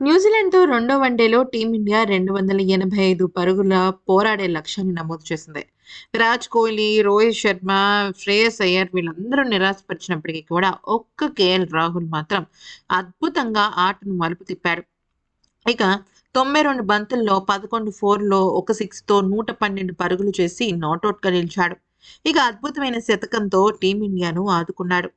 న్యూజిలాండ్‌తో రెండో వన్డేలో టీమిండియా 285 పరుగుల పోరాడే లక్ష్యాన్ని నమోదు చేసింది. విరాట్ కోహ్లీ, రోహిత్ శర్మ, శ్రేయస్ అయ్యర్ వీళ్ళందరూ నిరాశపరిచినప్పటికీ కూడా ఒక్క కేఎల్ రాహుల్ మాత్రం అద్భుతంగా ఆటను మలుపు తిప్పాడు. ఇక 92 బంతుల్లో 11 ఫోర్‌లో ఒక సిక్స్‌తో 112 పరుగులు చేసి నాట్అవుట్గా నిలిచాడు. ఇక అద్భుతమైన శతకంతో టీమిండియాను ఆదుకున్నాడు.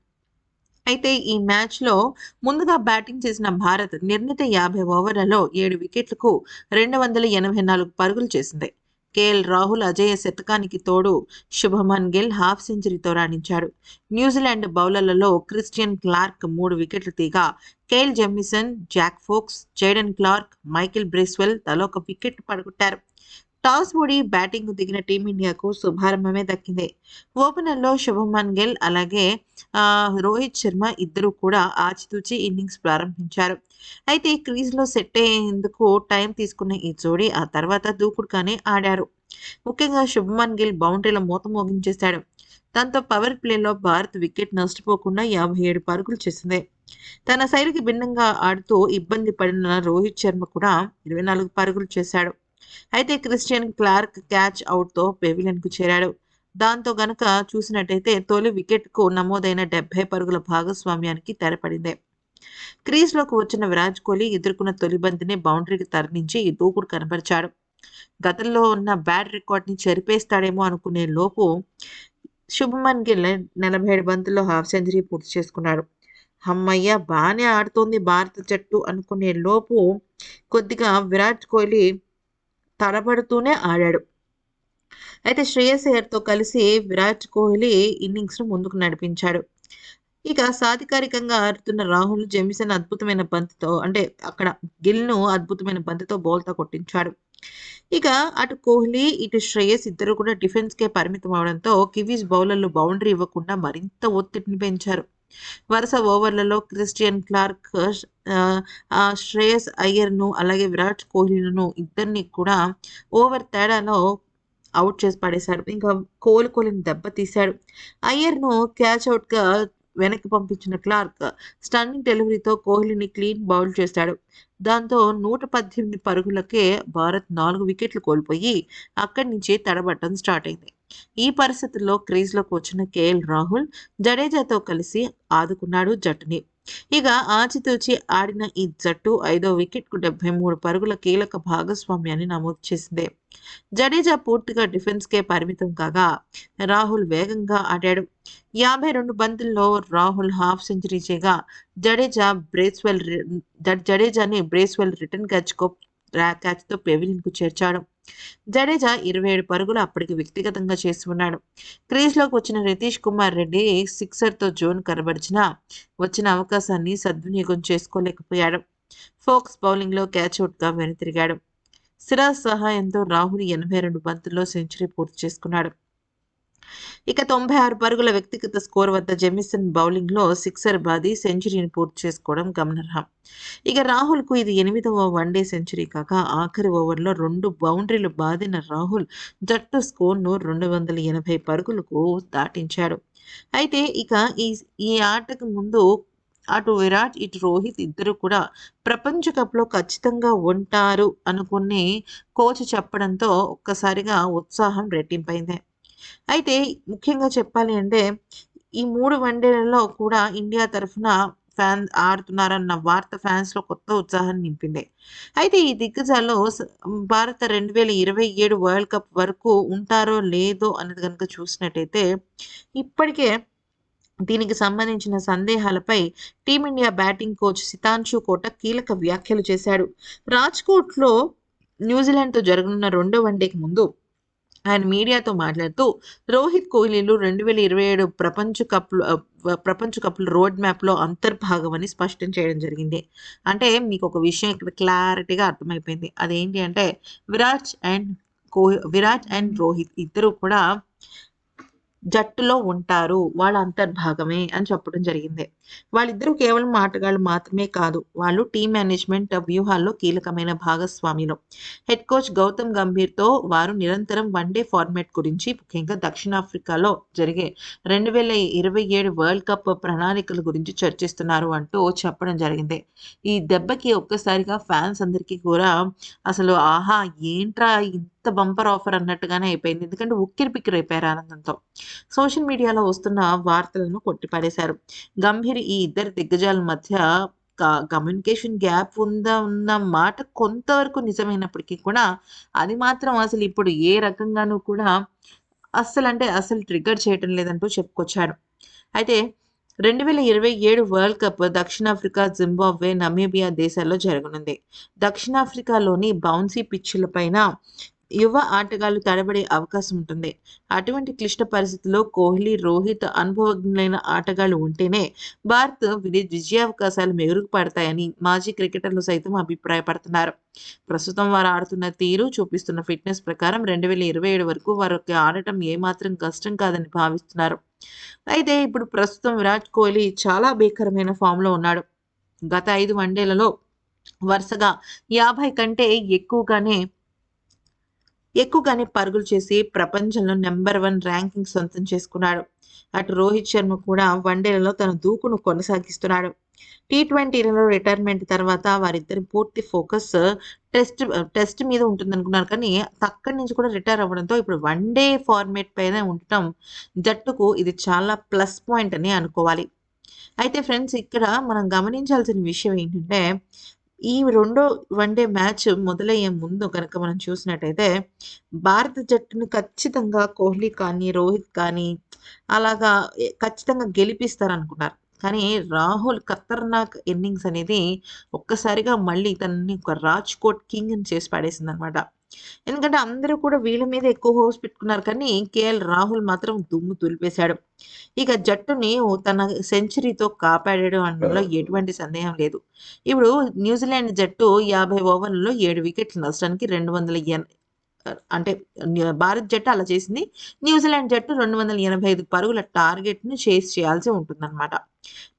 అయితే ఈ మ్యాచ్‌లో ముందుగా బ్యాటింగ్ చేసిన భారత్ నిర్ణీత 50 ఓవర్లలో ఏడు వికెట్లకు 284 పరుగులు చేసింది. కేఎల్ రాహుల్ అజేయ శతకానికి తోడు శుభమన్ గిల్ హాఫ్ సెంచరీతో రాణించాడు. న్యూజిలాండ్ బౌలర్లలో క్రిస్టియన్ క్లార్క్ మూడు వికెట్లు తీగా Kyle Jamieson, Zak Foulkes, Jayden Clarke, Michael Bracewell ఒక వికెట్ పడగొట్టారు. టాస్ ఓడి బ్యాటింగ్ దిగిన టీమిండియాకు శుభారంభమే దక్కింది. ఓపెనర్‌లో శుభమన్ గిల్ అలాగే రోహిత్ శర్మ ఇద్దరూ కూడా ఆచితూచి ఇన్నింగ్స్ ప్రారంభించారు. అయితే క్రీజ్‌లో సెట్ అయ్యేందుకు టైం తీసుకున్న ఈ జోడీ ఆ తర్వాత దూకుడుగానే ఆడారు. ముఖ్యంగా శుభమన్ గిల్ బౌండరీల మూత మోగించేశాడు. దాంతో పవర్ ప్లేలో భారత్ వికెట్ నష్టపోకుండా 57 పరుగులు చేసింది. తన శైలికి భిన్నంగా ఆడుతూ ఇబ్బంది పడిన రోహిత్ శర్మ కూడా 24 పరుగులు చేశాడు. అయితే క్రిస్టియన్ క్లార్క్ క్యాచ్ అవుట్తో పెవిలియన్‌కు చేరాడు. దాంతో గనక చూసినట్టయితే తొలి వికెట్‌కు నమోదైన 70 పరుగుల భాగస్వామ్యానికి తెరపడింది. క్రీజ్‌లోకి వచ్చిన విరాట్ కోహ్లీ ఎదుర్కొన్న తొలి బంతిని బౌండరీకి తరలించి దూకుడు కనబరిచాడు. గతంలో ఉన్న బ్యాడ్ రికార్డ్‌ని చెరిపేస్తాడేమో అనుకునే లోపు శుభమన్ గిల్ 47 బంతుల్లో హాఫ్ సెంచరీ పూర్తి చేసుకున్నాడు. హమ్మయ్య! బాగానే ఆడుతోంది భారత జట్టు అనుకునే లోపు కొద్దిగా విరాట్ కోహ్లీ తడబడుతూనే ఆడాడు. అయితే శ్రేయస్ అయ్యర్‌తో కలిసి విరాట్ కోహ్లీ ఇన్నింగ్స్‌ను ముందుకు నడిపించాడు. ఇక సాధికారికంగా ఆడుతున్న రాహుల్ జెమిసన్ అద్భుతమైన బంతితో అంటే అక్కడ గిల్‌ను అద్భుతమైన బంతితో బౌల్తో కొట్టించాడు. ఇక అటు కోహ్లీ, ఇటు శ్రేయస్ ఇద్దరు కూడా డిఫెన్స్‌కే పరిమితం అవడంతో కివీస్ బౌలర్లు బౌండరీ ఇవ్వకుండా మరింత ఒత్తిడిని పెంచారు. వరుస ఓవర్లలో క్రిస్టియన్ క్లార్క్ శ్రేయస్ అయ్యర్‌ను అలాగే విరాట్ కోహ్లీలను ఇద్దరిని కూడా ఓవర్ తేడాలో అవుట్ చేసి పడేశాడు. ఇంకా కోలుకోలేని దెబ్బతీశాడు. అయ్యర్‌ను క్యాచ్ అవుట్గా వెనక్కి పంపించిన క్లార్క్ స్టన్నింగ్ డెలివరీతో కోహ్లీని క్లీన్ బౌల్ చేశాడు. దాంతో 118 పరుగులకే భారత్ నాలుగు వికెట్లు కోల్పోయి అక్కడి నుంచి తడబడటం స్టార్ట్ అయింది. ఈ పరిస్థితుల్లో క్రీజ్‌లోకి వచ్చిన కేఎల్ రాహుల్ జడేజాతో కలిసి ఆదుకున్నాడు జట్టుని. ఇక ఆచితూచి ఆడిన ఈ జట్టు ఐదో వికెట్‌కు 73 పరుగుల కీలక భాగస్వామ్యాన్ని నమోదు చేసింది. జడేజా పూర్తిగా డిఫెన్స్‌కే పరిమితం కాగా రాహుల్ వేగంగా ఆడాడు. 52 బంతుల్లో రాహుల్ హాఫ్ సెంచరీ చేయగా జడేజా బ్రేస్వెల్ జడేజాని బ్రేస్వెల్ రిటర్న్ క్యాచ్‌కో క్యాచ్‌తో పెవిలియన్‌కు చేర్చాడు. జడేజా 27 పరుగులు అప్పటికి వ్యక్తిగతంగా చేసి ఉన్నాడు. క్రీజ్‌లోకి వచ్చిన నితీష్ కుమార్ రెడ్డి సిక్సర్‌తో జోన్ కనబరిచినా వచ్చిన అవకాశాన్ని సద్వినియోగం చేసుకోలేకపోయాడు. ఫోక్స్ బౌలింగ్‌లో క్యాచ్ వెనుతిరిగాడు. సిరాజ్ సహాయంతో రాహుల్ 82 బంతుల్లో సెంచరీ పూర్తి చేసుకున్నాడు. ఇక 96 పరుగుల వ్యక్తిగత స్కోర్ వద్ద జెమిసన్ బౌలింగ్‌లో సిక్సర్ బాది సెంచరీని పూర్తి చేసుకోవడం గమనార్హం. ఇక రాహుల్‌కు ఇది ఎనిమిదవ వన్డే సెంచరీ కాగా ఆఖరి ఓవర్‌లో రెండు బౌండరీలు బాదిన రాహుల్ జట్టు స్కోర్‌ను 280 పరుగులకు దాటించాడు. అయితే ఇక ఈ ఈ ఆటకు ముందు అటు విరాట్, ఇటు రోహిత్ ఇద్దరు కూడా ప్రపంచ కప్‌లో ఖచ్చితంగా ఉంటారు అనుకుని కోచ్ చెప్పడంతో ఒక్కసారిగా ఉత్సాహం రెట్టింపైంది. అయితే ముఖ్యంగా చెప్పాలి అంటే ఈ మూడు వన్డేలలో కూడా ఇండియా తరఫున ఫ్యాన్ ఆడుతున్నారన్న వార్త ఫ్యాన్స్‌లో కొత్త ఉత్సాహాన్ని నింపింది. అయితే ఈ దిగ్గజాల్లో స భారత 2027 వరల్డ్ కప్ వరకు ఉంటారో లేదో అనేది గనుక చూసినట్టయితే ఇప్పటికే దీనికి సంబంధించిన సందేహాలపై team India batting coach Sitanshu Kotak కీలక వ్యాఖ్యలు చేశాడు. రాజ్‌కోట్‌లో న్యూజిలాండ్‌తో జరగనున్న రెండో వన్డేకి ముందు ఆయన మీడియాతో మాట్లాడుతూ రోహిత్ కోహ్లీలు రెండు వేల ఇరవై ఏడు ప్రపంచ కప్లు ప్రపంచ కప్లు రోడ్ మ్యాప్‌లో అంతర్భాగమని స్పష్టం చేయడం జరిగింది. అంటే మీకు ఒక విషయం ఇక్కడ క్లారిటీగా అర్థమైపోయింది. అదేంటి అంటే విరాట్ అండ్ కోహ్ విరాట్ అండ్ రోహిత్ ఇద్దరూ కూడా జట్టులో ఉంటారు. వాళ్ళ అంతర్భాగమే అని చెప్పడం జరిగింది. వాళ్ళిద్దరూ కేవలం ఆటగాళ్ళు మాత్రమే కాదు. వాళ్ళు టీం మేనేజ్‌మెంట్ వ్యూహాల్లో కీలకమైన భాగస్వామిలో హెడ్ కోచ్ గౌతమ్ గంభీర్‌తో వారు నిరంతరం వన్‌డే ఫార్మాట్ గురించి, ముఖ్యంగా దక్షిణాఫ్రికాలో జరిగే 2027 వరల్డ్ కప్ ప్రణాళికల గురించి చర్చిస్తున్నారు అంటూ చెప్పడం జరిగింది. ఈ దెబ్బకి ఒక్కసారిగా ఫ్యాన్స్ అందరికీ కూడా అసలు ఆహా! ఏంట్రా ఇంత బంపర్ ఆఫర్ అన్నట్టుగానే అయిపోయింది. ఎందుకంటే ఉక్కిరిబిక్కిరైపోయారు ఆనందంతో. సోషల్ మీడియాలో వస్తున్న వార్తలను కొట్టిపడేశారు. గంభీర్ ఈ ఇద్దరు దిగ్గజాల మధ్య క కమ్యూనికేషన్ గ్యాప్ ఉందా ఉన్న మాట కొంతవరకు నిజమైనప్పటికీ కూడా, అది మాత్రం అసలు ఇప్పుడు ఏ రకంగానూ కూడా అస్సలంటే అస్సలు ట్రిగ్గర్ చేయటం లేదంటూ చెప్పుకొచ్చాడు. అయితే 2027 వరల్డ్ కప్ దక్షిణాఫ్రికా, జింబాబ్వే, నమీబియా దేశాల్లో జరగనుంది. దక్షిణాఫ్రికాలోని బౌన్సీ పిచ్చుల పైన యువ ఆటగాళ్ళు తడబడే అవకాశం ఉంటుంది. అటువంటి క్లిష్ట పరిస్థితుల్లో కోహ్లీ, రోహిత్ అనుభవజ్ఞులైన ఆటగాళ్ళు ఉంటేనే భారత్ విజయావకాశాలు మెరుగుపడతాయని మాజీ క్రికెటర్లు సైతం అభిప్రాయపడుతున్నారు. ప్రస్తుతం వారు ఆడుతున్న తీరు, చూపిస్తున్న ఫిట్‌నెస్ ప్రకారం 2027 వరకు వారికి ఆడటం ఏమాత్రం కష్టం కాదని భావిస్తున్నారు. అయితే ఇప్పుడు ప్రస్తుతం విరాట్ కోహ్లీ చాలా భీకరమైన ఫామ్‌లో ఉన్నాడు. గత ఐదు వన్డేలలో వరుసగా 50 కంటే ఎక్కువగానే ఎక్కువగానే పరుగులు చేసి ప్రపంచంలో నెంబర్ వన్ ర్యాంకింగ్ సొంతం చేసుకున్నాడు. అటు రోహిత్ శర్మ కూడా వన్డేలలో తన దూకును కొనసాగిస్తున్నాడు. టీ20లలో రిటైర్మెంట్ తర్వాత వారిద్దరి పూర్తి ఫోకస్ టెస్ట్ టెస్ట్ మీద ఉంటుందనుకున్నారు. కానీ అక్కడి నుంచి కూడా రిటైర్ అవ్వడంతో ఇప్పుడు వన్ డే ఫార్మేట్ పైన ఉండటం జట్టుకు ఇది చాలా ప్లస్ పాయింట్ అని అనుకోవాలి. అయితే ఫ్రెండ్స్ ఇక్కడ మనం గమనించాల్సిన విషయం ఏంటంటే, ఈ రెండో వన్‌డే మ్యాచ్ మొదలయ్యే ముందు కనుక మనం చూసినట్టయితే, భారత జట్టును ఖచ్చితంగా కోహ్లీ కానీ, రోహిత్ కానీ అలాగా ఖచ్చితంగా గెలిపిస్తారనుకున్నారు. కానీ రాహుల్ ఖతర్నాక్ ఇన్నింగ్స్ అనేది ఒక్కసారిగా మళ్ళీ తనని ఒక రాజ్‌కోట్ కింగ్‌ని చేసి పడేసిందనమాట. ఎందుకంటే అందరూ కూడా వీళ్ళ మీద ఎక్కువ హోప్స్ పెట్టుకున్నారు కానీ, కేఎల్ రాహుల్ మాత్రం దుమ్ము దులిపేశాడు. ఇక జట్టుని తన సెంచరీతో కాపాడాడు అనడంలో ఎటువంటి సందేహం లేదు. ఇప్పుడు న్యూజిలాండ్ జట్టు 50 ఓవర్లలో 7 వికెట్ల నష్టానికి 200 ఎన్ ఆహ్, అంటే భారత్ జట్టు అలా చేసింది. న్యూజిలాండ్ జట్టు 285 పరుగుల టార్గెట్ను చేస్ చేయాల్సి ఉంటుందన్నమాట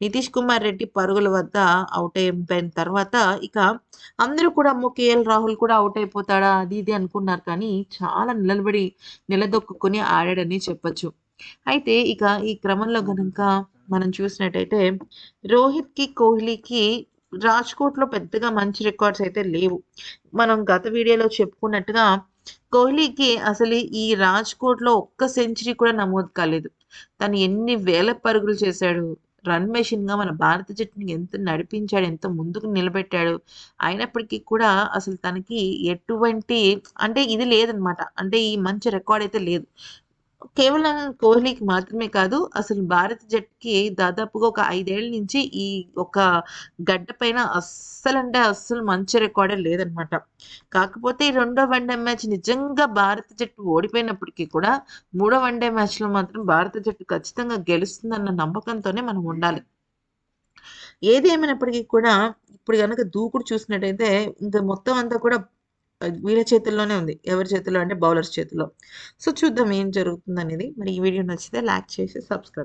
నితీష్ కుమార్ రెడ్డి పరుగుల వద్ద అవుట్ అయిపోయిన తర్వాత ఇక అందరూ కూడా అమ్మో! కేఎల్ రాహుల్ కూడా అవుట్ అయిపోతాడా? అది ఇది అనుకున్నారు కానీ, చాలా నిలబడి నిలదొక్కుని ఆడాడని చెప్పొచ్చు. అయితే ఇక ఈ క్రమంలో కనుక మనం చూసినట్టయితే, రోహిత్‌కి, కోహ్లీకి రాజ్‌కోట్‌లో పెద్దగా మంచి రికార్డ్స్ అయితే లేవు. మనం గత వీడియోలో చెప్పుకున్నట్టుగా కోహ్లీకి అసలు ఈ రాజ్‌కోట్‌లో ఒక్క సెంచరీ కూడా నమోదు కాలేదు. తను ఎన్ని వేల పరుగులు చేశాడు. రన్ మెషిన్‌గా మన భారత జట్టుని ఎంత నడిపించాడు, ఎంత ముందుకు నిలబెట్టాడు. అయినప్పటికీ కూడా అసలు తనకి ఎటువంటి అంటే ఇది లేదనమాట. అంటే ఈ మంచి రికార్డ్ అయితే లేదు. కేవలం కోహ్లీకి మాత్రమే కాదు, అసలు భారత జట్టుకి దాదాపుగా ఒక ఐదేళ్ళ నుంచి ఈ ఒక గడ్డ పైన అస్సలంటే అస్సలు మంచి రికార్డే లేదనమాట. కాకపోతే ఈ రెండో వన్‌డే మ్యాచ్ నిజంగా భారత జట్టు ఓడిపోయినప్పటికీ కూడా, మూడో వన్‌డే మ్యాచ్‌లో మాత్రం భారత జట్టు ఖచ్చితంగా గెలుస్తుందన్న నమ్మకంతోనే మనం ఉండాలి. ఏది ఏమైనప్పటికీ కూడా ఇప్పుడు కనుక దూకుడు చూసినట్టయితే ఇంకా మొత్తం అంతా కూడా వీళ్ళ చేతుల్లోనే ఉంది. ఎవరి చేతుల్లో అంటే బౌలర్స్ చేతుల్లో. సో చూద్దాం ఏం జరుగుతుందనేది. మరి ఈ వీడియో నచ్చితే లైక్ చేసి సబ్స్క్రైబ్